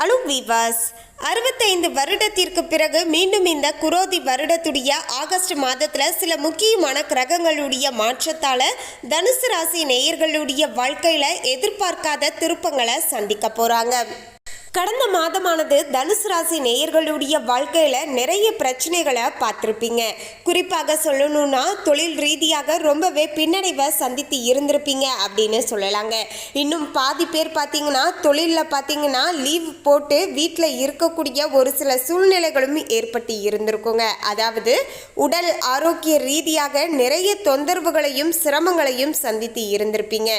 அலு வீவாஸ் அறுபத்தைந்து வருடத்திற்கு பிறகு மீண்டும் இந்த குரோதி வருடத்துடைய ஆகஸ்ட் மாதத்தில் சில முக்கியமான கிரகங்களுடைய மாற்றத்தால் தனுசு ராசி நேயர்களுடைய வாழ்க்கையில் எதிர்பார்க்காத திருப்பங்களை சந்திக்க போகிறாங்க கடந்த மாதமானது தனுசு ராசி நேயர்களுடைய வாழ்க்கையில் நிறைய பிரச்சனைகளை பார்த்துருப்பீங்க. குறிப்பாக சொல்லணும்னா தொழில் ரீதியாக ரொம்பவே பின்னடைவை சந்தித்து இருந்திருப்பீங்க அப்படின்னு சொல்லலாங்க. இன்னும் பாதி பேர் பார்த்தீங்கன்னா தொழிலில் பார்த்தீங்கன்னா லீவ் போட்டு வீட்டில் இருக்கக்கூடிய ஒரு சில சூழ்நிலைகளும் ஏற்பட்டு இருந்திருக்குங்க. அதாவது உடல் ஆரோக்கிய ரீதியாக நிறைய தொந்தரவுகளையும் சிரமங்களையும் சந்தித்து இருந்திருப்பீங்க.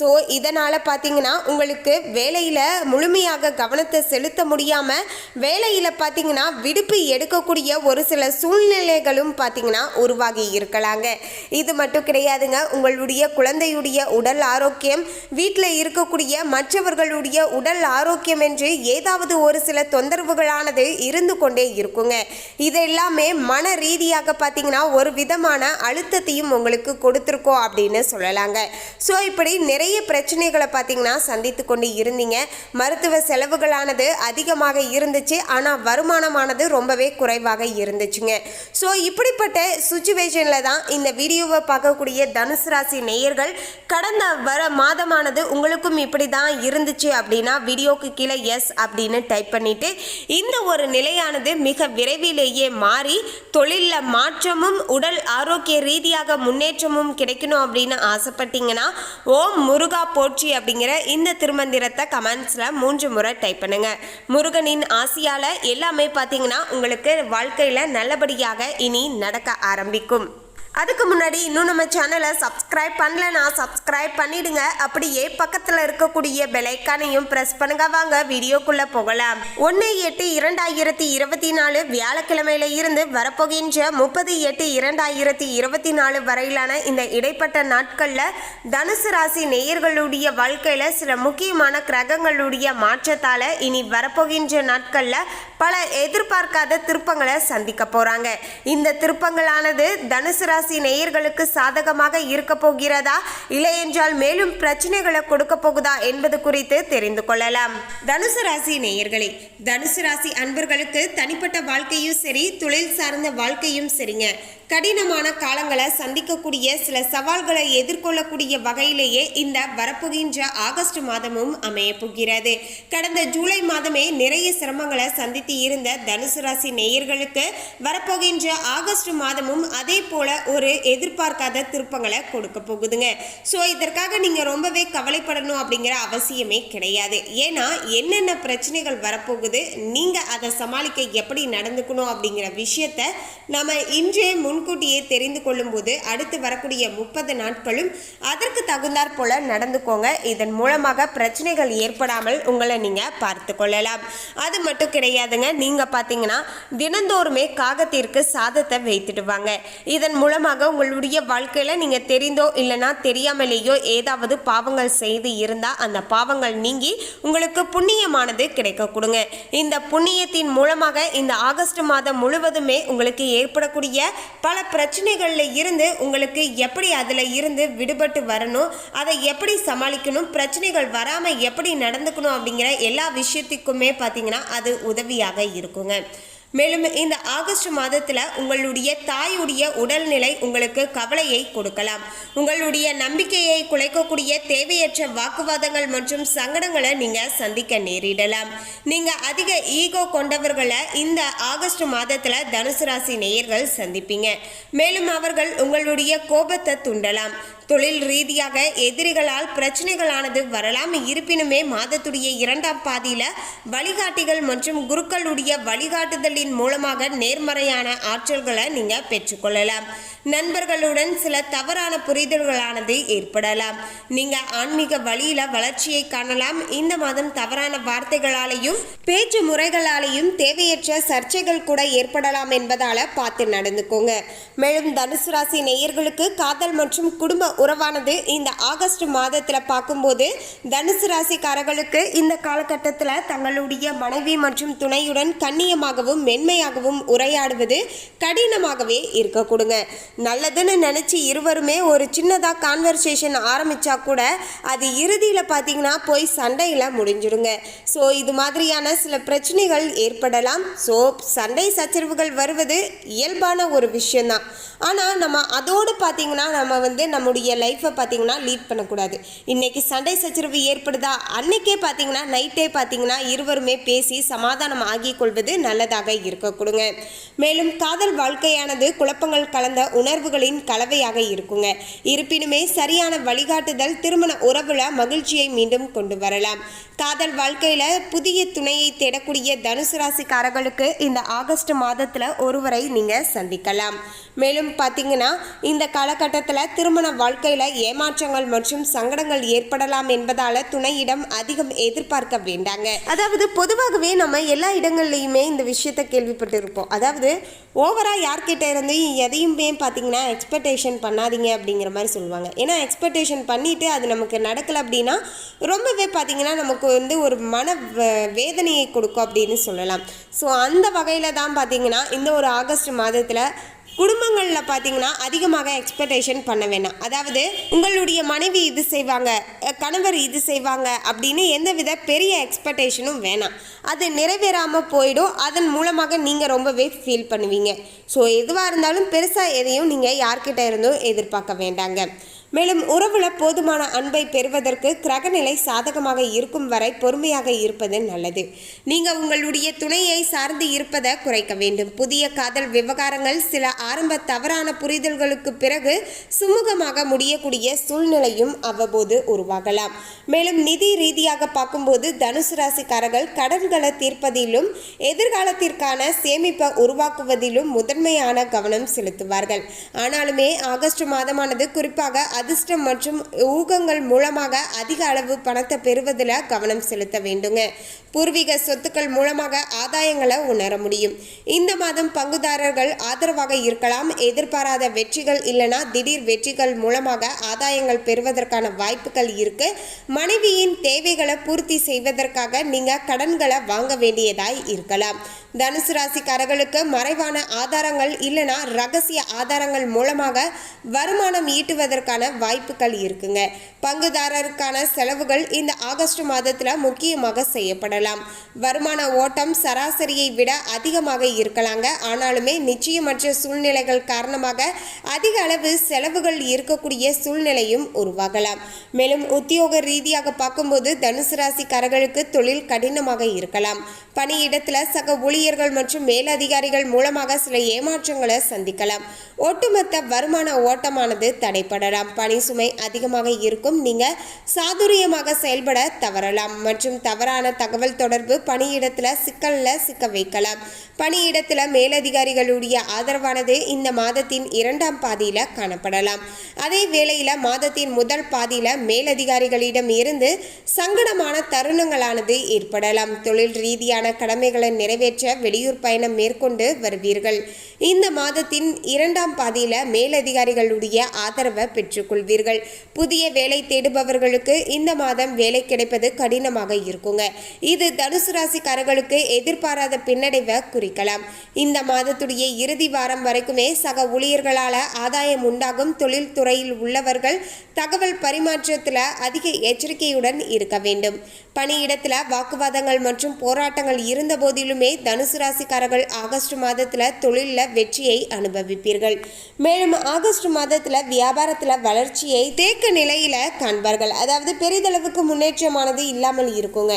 ஸோ இதனால் பார்த்தீங்கன்னா உங்களுக்கு வேலையில் முழுமையாக கவனம் கவனத்தை செலுத்த முடியாமல் வேலையில் பார்த்தீங்கன்னா விடுப்பு எடுக்கக்கூடிய ஒரு சில சூழ்நிலைகளும் பார்த்தீங்கன்னா உருவாகி இருக்கலாங்க. இது மட்டும் கிடையாதுங்க. உங்களுடைய குழந்தையுடைய உடல் ஆரோக்கியம் வீட்டில் இருக்கக்கூடிய மற்றவர்களுடைய உடல் ஆரோக்கியம் என்று ஏதாவது ஒரு சில தொந்தரவுகளானது இருந்து கொண்டே இருக்குங்க. இது எல்லாமே மன ரீதியாக பார்த்தீங்கன்னா ஒரு விதமான அழுத்தத்தையும் உங்களுக்கு கொடுத்துருக்கோம் அப்படின்னு சொல்லலாங்க. ஸோ இப்படி நிறைய பிரச்சனைகளை பார்த்தீங்கன்னா சந்தித்து கொண்டு இருந்தீங்க. மருத்துவ செலவுகள் செலவுகளானது அதிகமாக இருந்துச்சு ஆனால் வருமானமானது ரொம்பவே குறைவாக இருந்துச்சுங்க. ஸோ இப்படிப்பட்ட சுச்சுவேஷனில் தான் இந்த வீடியோவை பார்க்கக்கூடிய தனுசு ராசி நேயர்கள் கடந்த வர மாதமானது உங்களுக்கும் இப்படி தான் இருந்துச்சு அப்படின்னா வீடியோக்கு கீழே எஸ் அப்படின்னு டைப் பண்ணிட்டு இந்த ஒரு நிலையானது மிக விரைவிலேயே மாறி தொழிலில் மாற்றமும் உடல் ஆரோக்கிய ரீதியாக முன்னேற்றமும் கிடைக்கணும் அப்படின்னு ஆசைப்பட்டீங்கன்னா ஓம் முருகா போற்றி அப்படிங்கிற இந்த திருமந்திரத்தை கமெண்ட்ஸில் மூன்று முறை டைப் பண்ணுங்க. முருகனின் ஆசையால எல்லாமே பார்த்தீங்கன்னா உங்களுக்கு வாழ்க்கையில் நல்லபடியாக இனி நடக்க ஆரம்பிக்கும். அதுக்கு முன்னாடி இன்னும் நம்ம சேனலை சப்ஸ்கிரைப் பண்ணலனா சப்ஸ்கிரைப் பண்ணிடுங்க. அப்படியே பக்கத்தில் இருக்கக்கூடிய பெலைக்கானையும் ப்ரெஸ் பண்ணுங்க. வாங்க வீடியோக்குள்ளே போகலாம். ஒன்று எட்டு இரண்டாயிரத்தி இருபத்தி நாலு வியாழக்கிழமையில இருந்து வரப்போகின்ற முப்பது எட்டு இரண்டாயிரத்தி இருபத்தி நாலு வரையிலான இந்த இடைப்பட்ட நாட்களில் தனுசு ராசி நேயர்களுடைய வாழ்க்கையில் சில முக்கியமான கிரகங்களுடைய மாற்றத்தால் இனி வரப்போகின்ற நாட்களில் பல எதிர்பார்க்காத திருப்பங்களை சந்திக்க போகிறாங்க இந்த திருப்பங்களானது தனுசு ராசி நேயர்களுக்கு சாதகமாக இருக்க போகிறதா? இல்லை என்றால் மேலும் பிரச்சனைகளை கொடுக்க போகுதா என்பது குறித்து தெரிந்து கொள்ளலாம். தனுசு ராசி நேயர்களே தனுசு ராசி அன்பர்களுக்கு தனிப்பட்ட வாழ்க்கையும் சரி தொழில் சார்ந்த வாழ்க்கையும் சரிங்க. கடினமான காலங்களை சந்திக்கக்கூடிய சில சவால்களை எதிர்கொள்ளக்கூடிய வகையிலேயே இந்த வரப்போகின்ற ஆகஸ்ட் மாதமும் அமைய போகிறது. கடந்த ஜூலை மாதமே நிறைய சிரமங்களை சந்தித்து இருந்த தனுசு ராசி நேயர்களுக்கு வரப்போகின்ற ஆகஸ்ட் மாதமும் அதே போல ஒரு எதிர்பார்க்காத திருப்பங்களை கொடுக்க போகுதுங்க. ஸோ இதற்காக நீங்கள் ரொம்பவே கவலைப்படணும் அப்படிங்கிற அவசியமே கிடையாது. ஏன்னா என்னென்ன பிரச்சனைகள் வரப்போகுது நீங்கள் அதை சமாளிக்க எப்படி நடந்துக்கணும் அப்படிங்கிற விஷயத்த நம்ம இன்றே முன்கூட்டியே தெரிந்து கொள்ளும்போது அடுத்து வரக்கூடிய முப்பது நாட்களும் அதற்கு தகுந்தாற் போல நடந்துக்கோங்க. இதன் மூலமாக பிரச்சனைகள் ஏற்படாமல் உங்களை நீங்கள் பார்த்து கொள்ளலாம். அது மட்டும் கிடையாதுங்க. நீங்கள் பார்த்தீங்கன்னா தினந்தோறுமே காகத்திற்கு சாதத்தை வைத்துடுவாங்க இதன் மூலமாக உங்களுடைய வாழ்க்கையில் நீங்கள் தெரிந்தோ இல்லைனா தெரியாமலேயோ ஏதாவது பாவங்கள் செய்து இருந்தால் அந்த பாவங்கள் நீங்கி உங்களுக்கு புண்ணியமானது கிடைக்க கொடுங்க. இந்த புண்ணியத்தின் மூலமாக இந்த ஆகஸ்ட் மாதம் முழுவதுமே உங்களுக்கு ஏற்படக்கூடிய பல பிரச்சனைகளில் இருந்து உங்களுக்கு எப்படி அதில் இருந்து விடுபட்டு வரணும் அதை எப்படி சமாளிக்கணும் பிரச்சனைகள் வராமல் எப்படி நடந்துக்கணும் அப்படிங்கிற எல்லா விஷயத்துக்குமே பார்த்தீங்கன்னா அது உதவியாக இருக்குங்க. மேலும் இந்த ஆகஸ்ட் மாதத்தில் உங்களுடைய தாயுடைய உடல்நிலை உங்களுக்கு கவலையை கொடுக்கலாம். உங்களுடைய நம்பிக்கையை குலைக்கக்கூடிய தேவையற்ற வாக்குவாதங்கள் மற்றும் சங்கடங்களை நீங்கள் சந்திக்க நேரிடலாம். நீங்கள் அதிக ஈகோ கொண்டவர்களை இந்த ஆகஸ்ட் மாதத்தில் தனுசு ராசி நேயர்கள் சந்திப்பீங்க. மேலும் அவர்கள் உங்களுடைய கோபத்தை துண்டலாம். தொழில் ரீதியாக எதிரிகளால் பிரச்சனைகளானது வரலாம். இருப்பினுமே மாதத்துடைய இரண்டாம் பாதியில் வழிகாட்டிகள் மற்றும் குருக்களுடைய வழிகாட்டுதலின் மூலமாக நேர்மறையான ஆற்றல்களை நீங்கள் பெற்றுக்கொள்ளலாம். நண்பர்களுடன் சில தவறான புரிதல்களானது ஏற்படலாம். நீங்கள் ஆன்மீக வழியில் வளர்ச்சியை காணலாம். இந்த மாதம் தவறான வார்த்தைகளாலேயும் பேச்சு முறைகளாலேயும் தேவையற்ற சர்ச்சைகள் கூட ஏற்படலாம் என்பதால் பார்த்து நடந்துக்கோங்க. மேலும் தனுசு ராசி நேயர்களுக்கு காதல் மற்றும் குடும்ப உறவானது இந்த ஆகஸ்ட் மாதத்தில் பார்க்கும்போது தனுசு ராசிக்காரர்களுக்கு இந்த காலகட்டத்தில் தங்களுடைய மனைவி மற்றும் துணையுடன் கண்ணியமாகவும் மென்மையாகவும் உரையாடுவது கடினமாகவே இருக்க கொடுங்க. நல்லதுன்னு நினச்சி இருவருமே ஒரு சின்னதாக கான்வர்சேஷன் ஆரம்பித்தா கூட அது இறுதியில் பார்த்தீங்கன்னா போய் சண்டையில் முடிஞ்சிடுங்க. ஸோ இது மாதிரியான சில பிரச்சனைகள் ஏற்படலாம். ஸோ சண்டை சச்சரவுகள் வருவது இயல்பான ஒரு விஷயந்தான் ஆனால் நம்ம அதோடு பார்த்தீங்கன்னா நம்ம வந்து நம்முடைய லைஃப்பை பார்த்திங்கன்னா லீட் பண்ணக்கூடாது. இன்றைக்கி சண்டை சச்சரவு ஏற்படுதா? அன்னைக்கே பார்த்தீங்கன்னா நைட்டே பார்த்திங்கன்னா இருவருமே பேசி சமாதானம் ஆகிக் கொள்வது நல்லதாக இருக்க கொடுங்க. மேலும் காதல் வாழ்க்கையானது குழப்பங்கள் கலந்த உணர்வுகளின் கலவையாக இருக்குங்க. இருப்பினுமே சரியான வழிகாட்டுதல் திருமண உறவுல மகிழ்ச்சியை மீண்டும் கொண்டு வரலாம். காதல் வாழ்க்கையில் புதிய துணையை தேடக்கூடிய தனுசு ராசிக்காரர்களுக்கு இந்த ஆகஸ்ட் மாதத்தில் ஒருவரை நீங்கள் சந்திக்கலாம். மேலும் பார்த்தீங்கன்னா இந்த காலகட்டத்தில் திருமண வாழ்க்கையில் ஏமாற்றங்கள் மற்றும் சங்கடங்கள் ஏற்படலாம் என்பதால் துணையிடம் அதிகம் எதிர்பார்க்க வேண்டாங்க. அதாவது பொதுவாகவே நம்ம எல்லா இடங்கள்லையுமே இந்த விஷயத்தை கேள்விப்பட்டிருப்போம். அதாவது ஓவராக யார்கிட்ட இருந்து எதையுமே பார்த்தீங்கன்னா எக்ஸ்பெக்டேஷன் பண்ணாதீங்க அப்படிங்கிற மாதிரி சொல்லுவாங்க. ஏன்னா எக்ஸ்பெக்டேஷன் பண்ணிவிட்டு அது நமக்கு நடக்கலை அப்படின்னா ரொம்பவே பார்த்தீங்கன்னா நமக்கு வந்து ஒரு மன வேதனையை கொடுக்கும் அப்படின்னு சொல்லலாம். ஸோ அந்த வகையில் தான் பார்த்தீங்கன்னா இந்த ஒரு ஆகஸ்ட் மாதத்தில் குடும்பங்களில் பார்த்தீங்கன்னா அதிகமாக எக்ஸ்பெக்டேஷன் பண்ண வேணாம். அதாவது உங்களுடைய மனைவி இது செய்வாங்க கணவர் இது செய்வாங்க அப்படின்னு எந்தவித பெரிய எக்ஸ்பெக்டேஷனும் வேணாம். அது நிறைவேறாமல் போயிடும். அதன் மூலமாக நீங்கள் ரொம்பவே ஃபீல் பண்ணுவீங்க. ஸோ எதுவாக இருந்தாலும் பெருசாக எதையும் நீங்கள் யார்கிட்ட இருந்தும் எதிர்பார்க்க வேண்டாங்க. மேலும் உறவுல போதுமான அன்பை பெறுவதற்கு கிரகநிலை சாதகமாக இருக்கும் வரை பொறுமையாக இருப்பது நல்லது. நீங்க உங்களுடைய துணையை சார்ந்து இருப்பதை குறைக்க வேண்டும். புதிய காதல் விவகாரங்கள் சில ஆரம்ப தவறான புரிதல்களுக்கு பிறகு சுமூகமாக முடியக்கூடிய சூழ்நிலையும் அவ்வப்போது உருவாகலாம். மேலும் நிதி ரீதியாக பார்க்கும்போது தனுசு ராசிக்காரர்கள் கடன்களை தீர்ப்பதிலும் எதிர்காலத்திற்கான சேமிப்பை உருவாக்குவதிலும் முதன்மையான கவனம் செலுத்துவார்கள். ஆனாலுமே ஆகஸ்ட் மாதமானது குறிப்பாக அதிர்ஷ்டம் மற்றும் ஊகங்கள் மூலமாக அதிக அளவு பணத்தை பெறுவதில் கவனம் செலுத்த வேண்டுங்க. பூர்வீக சொத்துக்கள் மூலமாக ஆதாயங்களை உணர முடியும். இந்த மாதம் பங்குதாரர்கள் ஆதரவாக இருக்கலாம். எதிர்பாராத வெற்றிகள் இல்லைனா திடீர் வெற்றிகள் மூலமாக ஆதாயங்கள் பெறுவதற்கான வாய்ப்புகள் இருக்கு. மனைவியின் தேவைகளை பூர்த்தி செய்வதற்காக நீங்க கடன்களை வாங்க வேண்டியதாய் இருக்கலாம். தனுசு ராசிக்காரர்களுக்கு மறைவான ஆதாரங்கள் இல்லைனா ரகசிய ஆதாரங்கள் மூலமாக வருமானம் ஈட்டுவதற்கான வாய்ப்புகள் இருக்குங்க. பங்குதாரருக்கான செலவுகள் இந்த ஆகஸ்ட் மாதத்தில் முக்கியமாக செய்யப்படலாம். வருமான ஓட்டம் சராசரியை விட அதிகமாக இருக்கலாங்க. ஆனாலுமே நிச்சயமற்ற சூழ்நிலைகள் காரணமாக அதிக அளவு செலவுகள் இருக்கக்கூடிய சூழ்நிலையும் உருவாகலாம். மேலும் உத்தியோக ரீதியாக பார்க்கும்போது தனுசு ராசிக்காரர்களுக்கு தொழில் கடினமாக இருக்கலாம். பணியிடத்தில் சக ஊழியர்கள் மற்றும் மேலதிகாரிகள் மூலமாக சில ஏமாற்றங்களை சந்திக்கலாம். ஒட்டுமொத்த வருமான ஓட்டமானது தடைப்படலாம் பணி சுமை அதிகமாக இருக்கும். நீங்கள் சாதுரியமாக செயல்பட தவறலாம். மற்றும் தவறான தகவல் தொடர்பு பணியிடத்தில் சிக்கலில் சிக்க வைக்கலாம். பணியிடத்தில் மேலதிகாரிகளுடைய ஆதரவானது இந்த மாதத்தின் இரண்டாம் பாதியில் காணப்படலாம். அதே வேளையில் மாதத்தின் முதல் பாதியில் மேலதிகாரிகளிடம் இருந்து சங்கடமான தருணங்களானது ஏற்படலாம். தொழில் ரீதியான கடமைகளை நிறைவேற்ற வெளியூர் பயணம் மேற்கொண்டு வருவீர்கள். இந்த மாதத்தின் இரண்டாம் பாதியில் மேலதிகாரிகளுடைய ஆதரவை பெற்று பெற்றுக்கொள்வீர்கள் புதிய வேலை தேடுபவர்களுக்கு இந்த மாதம் வேலை கிடைப்பது கடினமாக இருக்குங்க. இது தனுசு ராசிக்காரர்களுக்கு எதிர்பாராத பின்னடைவை குறிக்கலாம். இந்த மாதத்துடைய இறுதி வாரம் வரைக்குமே சக ஊழியர்களால் ஆதாயம் உண்டாகும். தொழில் துறையில் உள்ளவர்கள் தகவல் பரிமாற்றத்தில் அதிக எச்சரிக்கையுடன் இருக்க வேண்டும். பணியிடத்தில் வாக்குவாதங்கள் மற்றும் போராட்டங்கள் இருந்த போதிலுமே தனுசு ராசிக்காரர்கள் ஆகஸ்ட் மாதத்தில் தொழிலில் வெற்றியை அனுபவிப்பீர்கள். மேலும் ஆகஸ்ட் மாதத்தில் வியாபாரத்தில் வள வளர்ச்சியை தேக்க நிலையில் காண்பார்கள். அதாவது பெரிதளவுக்கு முன்னேற்றமானது இல்லாமல் இருக்குங்க.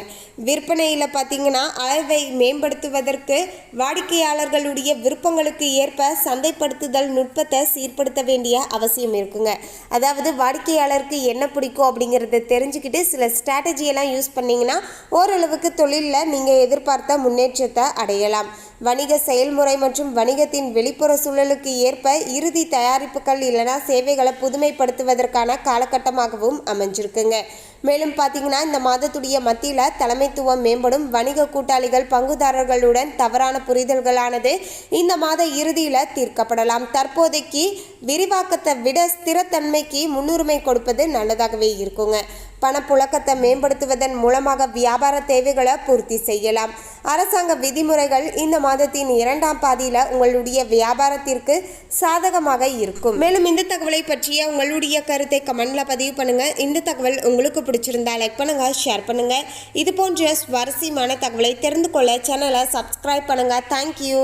விற்பனையில் பார்த்தீங்கன்னா அளவை மேம்படுத்துவதற்கு வாடிக்கையாளர்களுடைய விருப்பங்களுக்கு ஏற்ப சந்தைப்படுத்துதல் நுட்பத்தை சீர்படுத்த வேண்டிய அவசியம் இருக்குங்க. அதாவது வாடிக்கையாளருக்கு என்ன பிடிக்கும் அப்படிங்கிறத தெரிஞ்சுக்கிட்டு சில ஸ்ட்ராட்டஜியெல்லாம் யூஸ் பண்ணிங்கன்னா ஓரளவுக்கு தொழிலில் நீங்கள் எதிர்பார்த்த முன்னேற்றத்தை அடையலாம். வணிக செயல்முறை மற்றும் வணிகத்தின் வெளிப்புற சூழலுக்கு ஏற்ப இறுதி தயாரிப்புகள் இல்லைனா சேவைகளை புதுமைப்படுத்துவதற்கான காலகட்டமாகவும் அமைஞ்சிருக்குங்க. மேலும் பார்த்தீங்கன்னா இந்த மாதத்துடைய மத்தியில் தலைமைத்துவம் மேம்படும். வணிக கூட்டாளிகள் பங்குதாரர்களுடன் தவறான புரிதல்களானது இந்த மாத இறுதியில் தீர்க்கப்படலாம். தற்போதைக்கு விரிவாக்கத்தை விட ஸ்திரத்தன்மைக்கு முன்னுரிமை கொடுப்பது நல்லதாகவே இருக்குங்க. பணப்புழக்கத்தை மேம்படுத்துவதன் மூலமாக வியாபார தேவைகளை பூர்த்தி செய்யலாம். அரசாங்க விதிமுறைகள் இந்த மாதத்தின் இரண்டாம் பாதியில் உங்களுடைய வியாபாரத்திற்கு சாதகமாக இருக்கும். மேலும் இந்த தகவலை பற்றிய உங்களுடைய கருத்தை கமெண்ட்ல பதிவு பண்ணுங்க. இந்த தகவல் உங்களுக்கு பிடிச்சிருந்தா லைக் பண்ணுங்க ஷேர் பண்ணுங்க. இது போன்ற சுவாரஸ்யமான தகவலை தெரிந்து கொள்ள சேனலை சப்ஸ்கிரைப் பண்ணுங்க. தேங்க்யூ